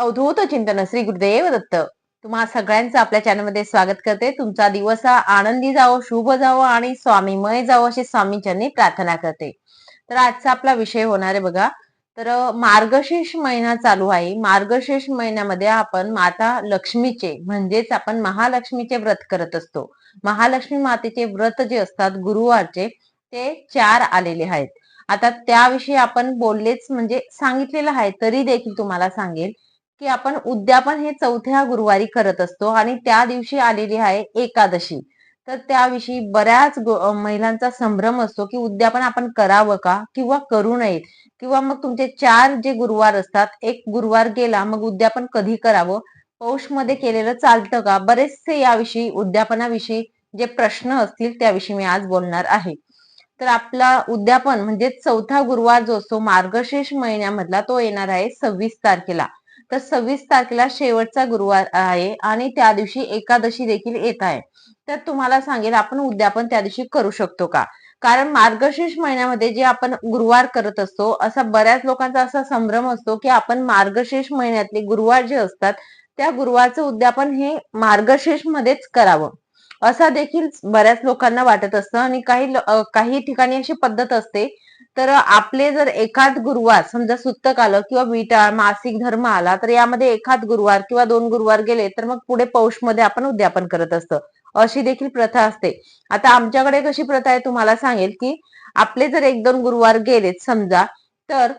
अवधूत चिंतन श्री गुरुदेव दत्त. तुम्हा सगळ्यांचं आपल्या चॅनलमध्ये स्वागत करते. तुमचा दिवस हा आनंदी जावो शुभ जावो आणि स्वामीमय जावो अशी स्वामीच्यांनी प्रार्थना करते. तर आजचा आपला विषय होणार आहे बघा. तर मार्गशीर्ष महिना चालू आहे. मार्गशीर्ष महिन्यामध्ये आपण माता लक्ष्मीचे म्हणजेच आपण महालक्ष्मीचे व्रत करत असतो. महालक्ष्मी मातेचे व्रत जे असतात गुरुवारचे ते चार आलेले आहेत. आता त्याविषयी आपण बोललेच म्हणजे सांगितलेलं आहे तरी देखील तुम्हाला सांगेल. की आपण उद्यापन हे चौथ्या गुरुवारी करत असतो आणि त्या दिवशी आलेली आहे एकादशी. तर त्याविषयी बऱ्याच महिलांचा संभ्रम असतो की उद्यापन आपण करावं का किंवा करू नये किंवा मग तुमचे चार जे गुरुवार असतात एक गुरुवार गेला मग उद्यापन कधी करावं? पौषमध्ये केलेलं चालतं का? बरेचसे याविषयी उद्यापनाविषयी जे प्रश्न असतील त्याविषयी मी आज बोलणार आहे. तर आपला उद्यापन म्हणजे चौथा गुरुवार जो असतो मार्गशीर्ष महिन्यामधला तो येणार आहे सव्वीस तारखेला. तर सव्वीस तारखेला शेवटचा गुरुवार आहे आणि त्या दिवशी एकादशी देखील येत आहे. तर तुम्हाला सांगेल आपण उद्यापन त्या दिवशी करू शकतो का? कारण मार्गशीर्ष महिन्यामध्ये जे आपण गुरुवार करत असतो असा बऱ्याच लोकांचा असा संभ्रम असतो की आपण मार्गशीर्ष महिन्यातले गुरुवार जे असतात त्या गुरुवारचं उद्यापन हे मार्गशीर्ष मध्येच करावं. असा देखील बऱ्याच लोकांना वाटत असतं आणि काही काही ठिकाणी अशी पद्धत असते तर आपले जर एखाद गुरुवार समजा सुत्तक आलं किंवा विटाळ मासिक धर्म आला तर यामध्ये एखाद गुरुवार किंवा दोन गुरुवार गेले तर मग पुढे पौषमध्ये आपण उद्यापन करत असतं. अशी देखील प्रथा असते. आता आमच्याकडे कशी प्रथा आहे तुम्हाला सांगेल की आपले जर एक दोन गुरुवार गेलेत समजा तर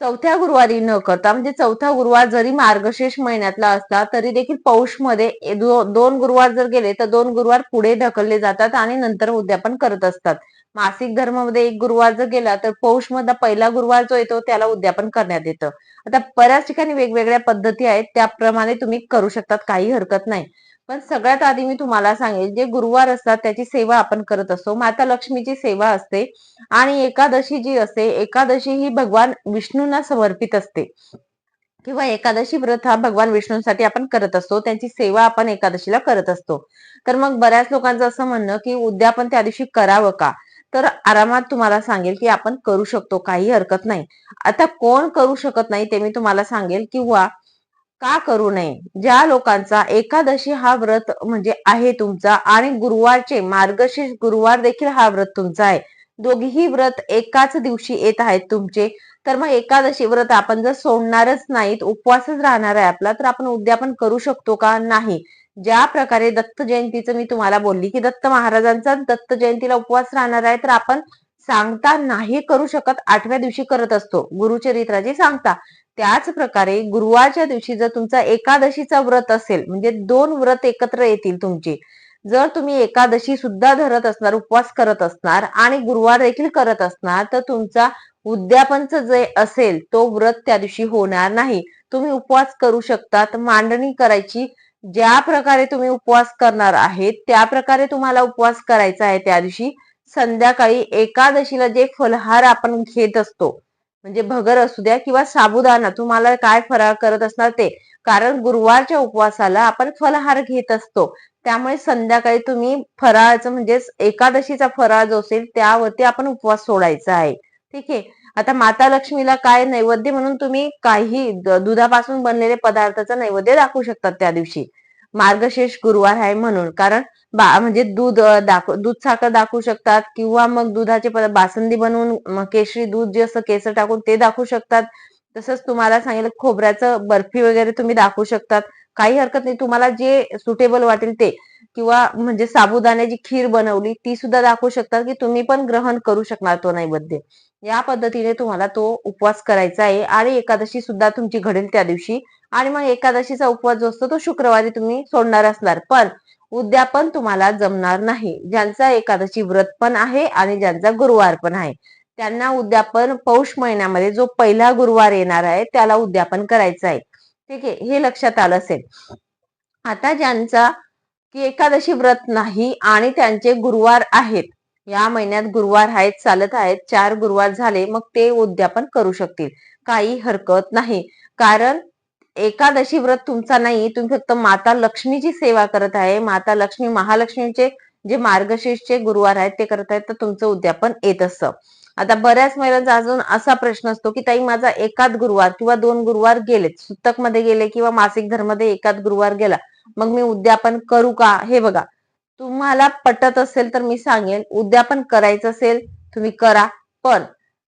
चौथ्या गुरुवारी न करता म्हणजे चौथा गुरुवार जरी मार्गशीर्ष महिन्यातला असला तरी देखील पौषमध्ये दोन गुरुवार जर गेले तर दोन गुरुवार पुढे ढकलले जातात आणि नंतर उद्यापन करत असतात. मासिक धर्मामध्ये एक गुरुवार जर गेला तर पौष मधला पहिला गुरुवार जो येतो त्याला उद्यापन करण्यात येतं. आता बऱ्याच ठिकाणी वेगवेगळ्या पद्धती आहेत त्याप्रमाणे तुम्ही करू शकतात काही हरकत नाही. पण सगळ्यात आधी मी तुम्हाला सांगेल जे गुरुवार असतात त्याची सेवा आपण करत असतो. माता लक्ष्मीची सेवा असते आणि एकादशी जी असते एकादशी ही भगवान विष्णूंना समर्पित असते. किंवा एकादशी व्रत हा भगवान विष्णूंसाठी आपण करत असतो त्यांची सेवा आपण एकादशीला करत असतो. तर मग बऱ्याच लोकांचं असं म्हणणं की उद्यापन त्या दिवशी करावं का? तर आरामात तुम्हाला सांगेल की आपण करू शकतो काही हरकत नाही. आता कोण करू शकत नाही ते मी तुम्हाला सांगेल किंवा का करू नये? ज्या लोकांचा एकादशी हा व्रत म्हणजे आहे तुमचा आणि गुरुवारचे मार्गशीर्ष गुरुवार देखील हा व्रत तुमचा आहे. दोघीही व्रत एकाच दिवशी येत आहेत तुमचे. तर मग एकादशी व्रत आपण जर सोडणारच नाहीत उपवासच राहणार आहे आपला तर आपण उद्यापन करू शकतो का? नाही. ज्या प्रकारे दत्त जयंतीचं मी तुम्हाला बोलली की दत्त महाराजांचा दत्त जयंतीला उपवास राहणार आहे तर आपण सांगता नाही करू शकत आठव्या दिवशी करत असतो. गुरुचरित्राची सांगता. त्याच प्रकारे गुरुवारच्या दिवशी जर तुमचा एकादशीचा व्रत असेल म्हणजे दोन व्रत एकत्र येतील तुमची. जर तुम्ही एकादशी सुद्धा धरत असणार उपवास करत असणार आणि गुरुवार देखील करत असणार तर तुमचा उद्यापनचं जे असेल तो व्रत त्या दिवशी होणार नाही. तुम्ही उपवास करू शकतात मांडणी करायची ज्या प्रकारे तुम्ही उपवास करणार आहेत त्या प्रकारे तुम्हाला उपवास करायचा आहे त्या दिवशी. संध्याकाळी एकादशीला जे फलहार आपण घेत असतो म्हणजे भगर असू द्या किंवा साबुदाणा तुम्हाला काय फराळ करत असणार ते. कारण गुरुवारच्या उपवासाला आपण फलहार घेत असतो. त्यामुळे संध्याकाळी तुम्ही फराळाचं म्हणजे एकादशीचा फराळ जो असेल त्यावरती आपण उपवास सोडायचा आहे. ठीक आहे? आता माता लक्ष्मीला काय नैवेद्य म्हणून तुम्ही काही दुधापासून बनलेले पदार्थाचा नैवेद्य दाखवू शकतात त्या दिवशी. मार्गशीर्ष गुरुवार आहे म्हणून. कारण बा म्हणजे दूध दाखव दूध साखर दाखवू शकतात किंवा मग दुधाचे बासंदी बनवून केशरी दूध जे असं केसर टाकून ते दाखवू शकतात. तसंच तुम्हाला सांगितलं खोबऱ्याचं बर्फी वगैरे तुम्ही दाखवू शकतात. काही हरकत नाही. तुम्हाला जे सुटेबल वाटेल ते. किंवा म्हणजे साबुदाण्याची खीर बनवली ती सुद्धा दाखवू शकतात की तुम्ही पण ग्रहण करू शकणार तो नैवेद्य. या पद्धतीने तुम्हाला तो उपवास करायचा आहे. आणि एकादशी सुद्धा तुमची घडेल त्या दिवशी. आणि मग एकादशीचा उपवास जो असतो तो शुक्रवारी तुम्ही सोडणार असणार. पण उद्यापन तुम्हाला जमणार नाही. ज्यांचा एकादशी व्रत पण आहे आणि ज्यांचा गुरुवार पण आहे. त्यांना उद्यापन पौष महिन्यामध्ये जो पहिला गुरुवार येणार आहे त्याला उद्यापन करायचं आहे. ठीक आहे हे लक्षात आलं असेल. आता ज्यांचा की एकादशी व्रत नाही आणि त्यांचे गुरुवार आहेत या महिन्यात गुरुवार आहेत चालत आहेत चार गुरुवार झाले मग ते उद्यापन करू शकतील. काही हरकत नाही. कारण एकादशी व्रत तुमचा नाही तुम्ही फक्त माता लक्ष्मीची सेवा करत आहे. माता लक्ष्मी महालक्ष्मीचे जे मार्गशीर्षचे गुरुवार आहेत ते करत आहेत तर तुमचं उद्यापन येत असतं. आता बऱ्याच महिलांचा अजून असा प्रश्न असतो की ताई माझा एकाच गुरुवार किंवा दोन गुरुवार गेलेत. सुतकमध्ये गेले किंवा मासिक धर्मध्ये एकाच गुरुवार गेला. मग मी उद्यापन करू का? हे बघा. तुम्हाला पटत असेल तर मी सांगेन. उद्यापन करायचं असेल तुम्ही करा. पण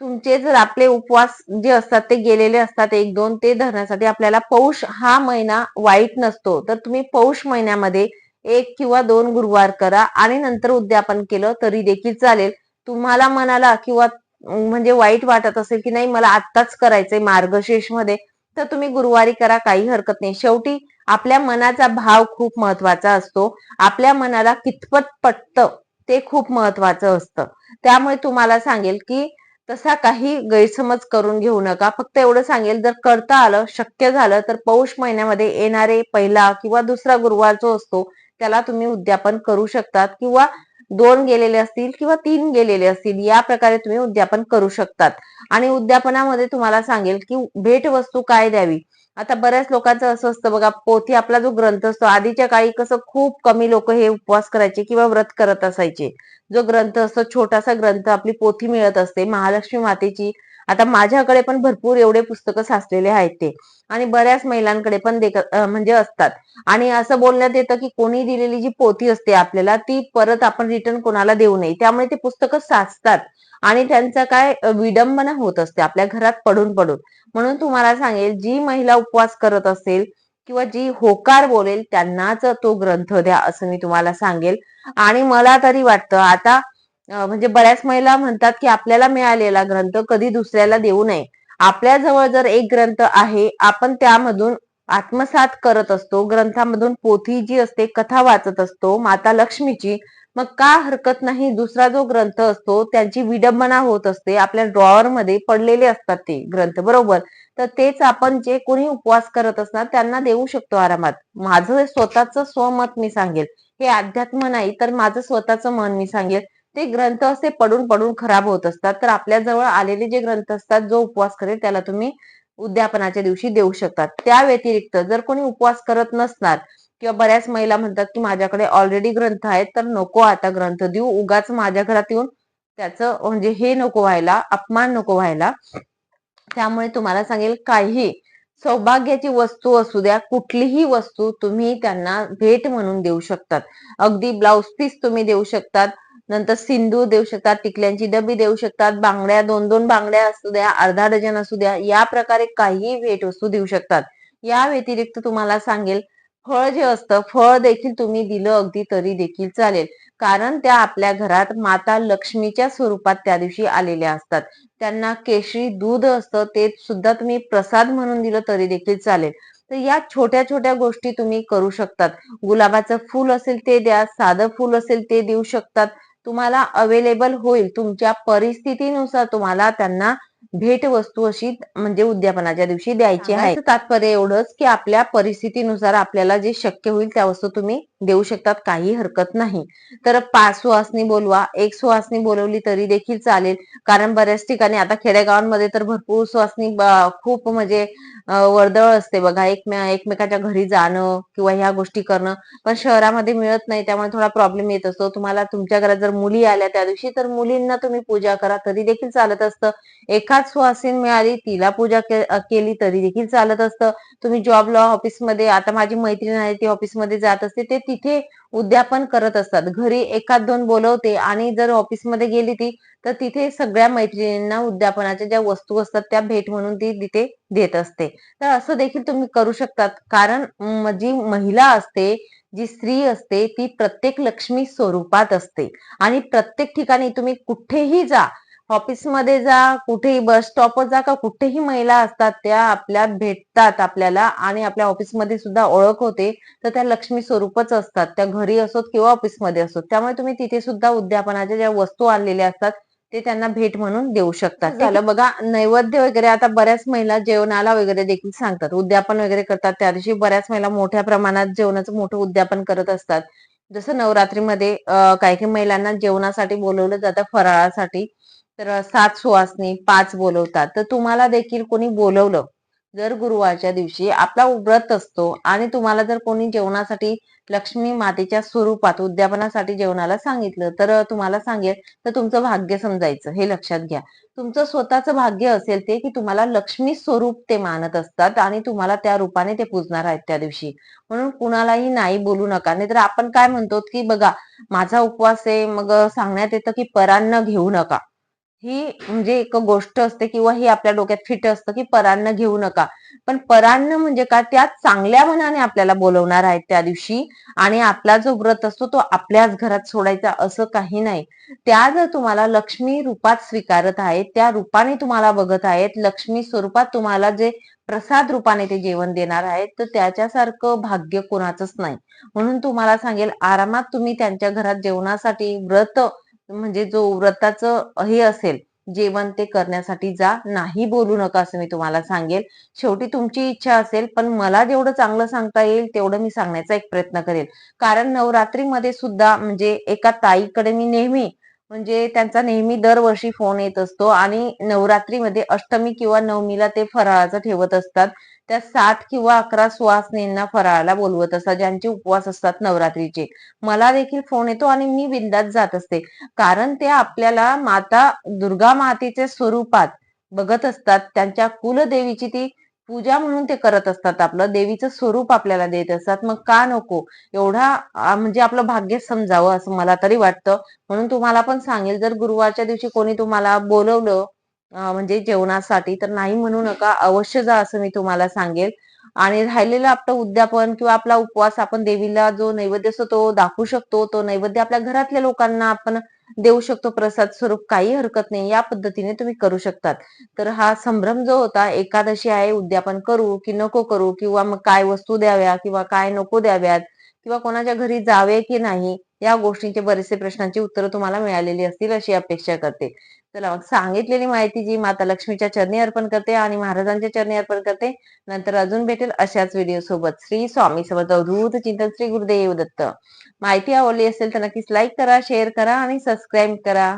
तुमचे जर आपले उपवास जे असतात ते गेलेले असतात एक दोन ते धरण्यासाठी आपल्याला पौष हा महिना वाईट नसतो. तर तुम्ही पौष महिन्यामध्ये एक किंवा दोन गुरुवार करा आणि नंतर उद्यापन केलं तरी देखील चालेल. तुम्हाला मनाला किंवा म्हणजे वाईट वाटत असेल की नाही मला आत्ताच करायचंय मार्गशीर्षमध्ये तर तुम्ही गुरुवारी करा काही हरकत नाही. शेवटी आपल्या मनाचा भाव खूप महत्त्वाचा असतो. आपल्या मनाला कितपत पटतं ते खूप महत्वाचं असतं. त्यामुळे तुम्हाला सांगेल की तसा काही गैरसमज करून घेऊ नका. फक्त एवढं सांगेल जर करता आलं शक्य झालं तर पौष महिन्यामध्ये येणारे पहिला किंवा दुसरा गुरुवार जो असतो त्याला तुम्ही उद्यापन करू शकतात किंवा दोन गेलेले असतील किंवा तीन गेलेले असतील या प्रकारे तुम्ही उद्यापन करू शकतात. आणि उद्यापनामध्ये तुम्हाला सांगेल की भेट वस्तू काय द्यावी? आता बऱ्याच लोकांचं असं असतं बघा पोथी आपला जो ग्रंथ असतो आधीच्या काळी कसं खूप कमी लोक हे उपवास करायचे किंवा व्रत करत असायचे. जो ग्रंथ असतो छोटासा ग्रंथ आपली पोथी मिळत असते महालक्ष्मी मातेची आता माझ्याकडे पण भरपूर एवढे पुस्तकं साचलेले आहेत ते. आणि बऱ्याच महिलांकडे पण म्हणजे असतात. आणि असं बोलण्यात येतं की कोणी दिलेली जी पोथी असते आपल्याला ती परत आपण रिटर्न कोणाला देऊ नये. त्यामुळे ते पुस्तकं साचतात. आणि त्यांचा काय विडंबना होत असते. आपल्या घरात पडून पडून. म्हणून तुम्हाला सांगेल जी महिला उपवास करत असेल किंवा जी होकार बोलेल त्यांनाच तो ग्रंथ द्या असं मी तुम्हाला सांगेल. आणि मला तरी वाटतं आता म्हणजे बऱ्याच महिला म्हणतात की आपल्याला मिळालेला ग्रंथ कधी दुसऱ्याला देऊ नये. आपल्या जवळ जर एक ग्रंथ आहे आपण त्यामधून आत्मसात करत असतो. ग्रंथामधून पोथी जी असते कथा वाचत असतो माता लक्ष्मीची मग का हरकत नाही? दुसरा जो ग्रंथ असतो त्यांची विडंबना होत असते. आपल्या ड्रॉवर मध्ये पडलेले असतात ते ग्रंथ बरोबर? तर तेच आपण जे कोणी उपवास करत असणार त्यांना देऊ शकतो आरामात. माझं स्वतःच स्वमत मी सांगेल. हे अध्यात्म नाही तर माझं स्वतःचं मन मी सांगेल. ते ग्रंथ असे पडून पडून खराब होत असतात. तर आपल्या जवळ आलेले जे ग्रंथ असतात जो उपवास करेल त्याला तुम्ही उद्यापनाच्या दिवशी देऊ शकतात त्या व्यतिरिक्त जर कोणी उपवास करत नसणार किंवा बऱ्याच महिला म्हणतात की माझ्याकडे ऑलरेडी ग्रंथ आहेत तर नको आता ग्रंथ देऊ. उगाच माझ्या घरात येऊन त्याचं म्हणजे हे नको व्हायला अपमान नको व्हायला. त्यामुळे तुम्हाला सांगेल काही सौभाग्याची वस्तू असू द्या कुठलीही वस्तू तुम्ही त्यांना भेट म्हणून देऊ शकतात. अगदी ब्लाउज पीस तुम्ही देऊ शकतात. नंतर सिंदूर देऊ शकतात टिकल्यांची डबी देऊ शकतात बांगड्या दोन दोन बांगड्या असू द्या अर्धा डझन असू द्या या प्रकारे काही भेट वस्तू देऊ शकतात. या व्यतिरिक्त तुम्हाला सांगेल फळ जे असतं फळ देखील तुम्ही दिलं अगदी तरी देखील चालेल. कारण त्या आपल्या घरात माता लक्ष्मीच्या स्वरूपात त्या दिवशी आलेल्या असतात. त्यांना केशरी दूध असतं ते सुद्धा तुम्ही प्रसाद म्हणून दिलं तरी देखील चालेल. तर या छोट्या छोट्या गोष्टी तुम्ही करू शकतात. गुलाबाचं फूल असेल ते द्या साधं फूल असेल ते देऊ शकतात. तुम्हाला अवेलेबल होईल. तुमच्या परिस्थितीनुसार तुम्हाला त्यांना भेट वस्तू अशी म्हणजे उद्यापनाच्या दिवशी द्यायची आहे. तात्पर्य एवढंच की आपल्या परिस्थितीनुसार आपल्याला जे शक्य होईल त्या वस्तू तुम्ही देऊ शकतात काही हरकत नाही. तर पाच सुवासनी बोलवा एक सुवासनी बोलवली तरी देखील चालेल. कारण बऱ्याच ठिकाणी आता खेडेगावांमध्ये तर भरपूर सुवासनी खूप म्हणजे वर्दळ असते बघा एकमे एकमेकाच्या घरी जाणं किंवा ह्या गोष्टी करणं. पण शहरामध्ये मिळत नाही त्यामुळे थोडा प्रॉब्लेम येत असतो. तुम्हाला तुमच्या घरात जर मुली आल्या त्या दिवशी तर मुलींना तुम्ही पूजा करा तरी देखील चालत असतं. एकाच सुवासीन मिळाली तिला पूजा केली तरी देखील चालत असतं. तुम्ही जॉब लॉ ऑफिसमध्ये आता माझी मैत्रीण आहे ती ऑफिसमध्ये जात असते ते तिथे उद्यापन करत असतात. घरी एकात दोन बोलवते आणि जर ऑफिसमध्ये गेली ती तर तिथे सगळ्या मैत्रिणींना उद्यापनाच्या ज्या वस्तू असतात त्या भेट म्हणून ती तिथे देत असते. तर असं देखील तुम्ही करू शकतात. कारण जी महिला असते जी स्त्री असते ती प्रत्येक लक्ष्मी स्वरूपात असते. आणि प्रत्येक ठिकाणी तुम्ही कुठेही जा ऑफिसमध्ये जा कुठेही बस स्टॉपवर जा का कुठेही महिला असतात त्या आपल्या भेटतात आपल्याला आणि आपल्या ऑफिसमध्ये सुद्धा ओळख होते. तर त्या लक्ष्मी स्वरूपच असतात. त्या घरी असोत किंवा ऑफिसमध्ये असोत. त्यामुळे तुम्ही तिथे सुद्धा उद्यापनाच्या ज्या वस्तू आणलेल्या असतात ते त्यांना भेट म्हणून देऊ शकतात झालं बघा नैवेद्य वगैरे आता बऱ्याच महिला जेवणाला वगैरे देखील सांगतात. उद्यापन वगैरे करतात. त्या दिवशी बऱ्याच महिला मोठ्या प्रमाणात जेवणाचं मोठं उद्यापन करत असतात. जसं नवरात्रीमध्ये काही काही महिलांना जेवणासाठी बोलवलं जातं फराळासाठी. तर सात सुवासनी पाच बोलवतात. तर तुम्हाला देखील कोणी बोलवलं जर गुरुवारच्या दिवशी आपला व्रत असतो आणि तुम्हाला जर कोणी जेवणासाठी लक्ष्मी मातेच्या स्वरूपात उद्यापनासाठी जेवणाला सांगितलं तर तुम्हाला सांगेल तर तुमचं भाग्य समजायचं हे लक्षात घ्या. तुमचं स्वतःचं भाग्य असेल ते की तुम्हाला लक्ष्मी स्वरूप ते मानत असतात आणि तुम्हाला त्या रूपाने ते पूजणार आहेत त्या दिवशी. म्हणून कुणालाही नाही बोलू नका. नाहीतर आपण काय म्हणतो की बघा माझा उपवास आहे मग सांगण्यात येतं की परान्न घेऊ नका. ही म्हणजे एक गोष्ट असते किंवा ही आपल्या डोक्यात फिट असतं की परान्न घेऊ नका. पण परान्न म्हणजे का त्या चांगल्या मनाने आपल्याला बोलवणार आहेत त्या दिवशी आणि आपला जो व्रत असतो तो आपल्याच घरात सोडायचा असं काही नाही. त्या जर तुम्हाला लक्ष्मी रूपात स्वीकारत आहेत त्या रूपाने तुम्हाला बघत आहेत लक्ष्मी स्वरूपात तुम्हाला जे प्रसाद रूपाने ते जेवण देणार आहेत तर त्याच्यासारखं भाग्य कोणाचंच नाही. म्हणून तुम्हाला सांगेल आरामात तुम्ही त्यांच्या घरात जेवणासाठी व्रत म्हणजे जो व्रताचं हे असेल जेवण ते करण्यासाठी जा नाही बोलू नका असं मी तुम्हाला सांगेल. शेवटी तुमची इच्छा असेल पण मला जेवढं चांगलं सांगता येईल तेवढं मी सांगण्याचा एक प्रयत्न करेल. कारण नवरात्रीमध्ये सुद्धा म्हणजे एका ताईकडे मी नेहमी म्हणजे त्यांचा नेहमी दरवर्षी फोन येत असतो आणि नवरात्रीमध्ये अष्टमी किंवा नवमीला ते फराळाचं ठेवत असतात. त्या सात किंवा अकरा सुवासनींना फराळाला बोलवत असतात ज्यांचे उपवास असतात नवरात्रीचे. मला देखील फोन येतो आणि मी बिंदात जात असते. कारण ते आपल्याला माता दुर्गा मातेच्या स्वरूपात बघत असतात. त्यांच्या कुलदेवीची ती पूजा म्हणून ते करत असतात आपलं. देवीचं स्वरूप आपल्याला देत असतात. मग का नको? एवढा म्हणजे आपलं भाग्य समजावं असं मला तरी वाटतं. म्हणून तुम्हाला पण सांगेल जर गुरुवारच्या दिवशी कोणी तुम्हाला बोलवलं म्हणजे जेवणासाठी तर नाही म्हणू नका. अवश्य जा असं मी तुम्हाला सांगेल. आणि राहिलेलं आपलं उद्यापन किंवा आपला उपवास आपण देवीला जो नैवेद्य असतो तो दाखवू शकतो. तो नैवेद्य आपल्या घरातल्या लोकांना आपण देऊ शकतो प्रसाद स्वरूप काही हरकत नाही या पद्धतीने तुम्ही करू शकतात. तर हा संभ्रम जो होता एकादशी आहे उद्यापन करू की नको करू किंवा मग काय वस्तू द्याव्या किंवा काय नको द्याव्यात किंवा कोणाच्या घरी जावे की नाही या गोष्टींचे बरेचसे प्रश्नांची उत्तरं तुम्हाला मिळालेली असतील अशी अपेक्षा करते. चला मग सांगितलेली माहिती जी माता लक्ष्मीच्या चरणी अर्पण करते आणि महाराजांच्या चरणी अर्पण करते नंतर अजून भेटेल अशाच व्हिडिओ सोबत. श्री स्वामी समर्थ अवधूत चिंतन श्री गुरुदेव दत्त. माहिती आवडली असेल तर नक्कीच लाईक करा शेअर करा आणि सबस्क्राईब करा.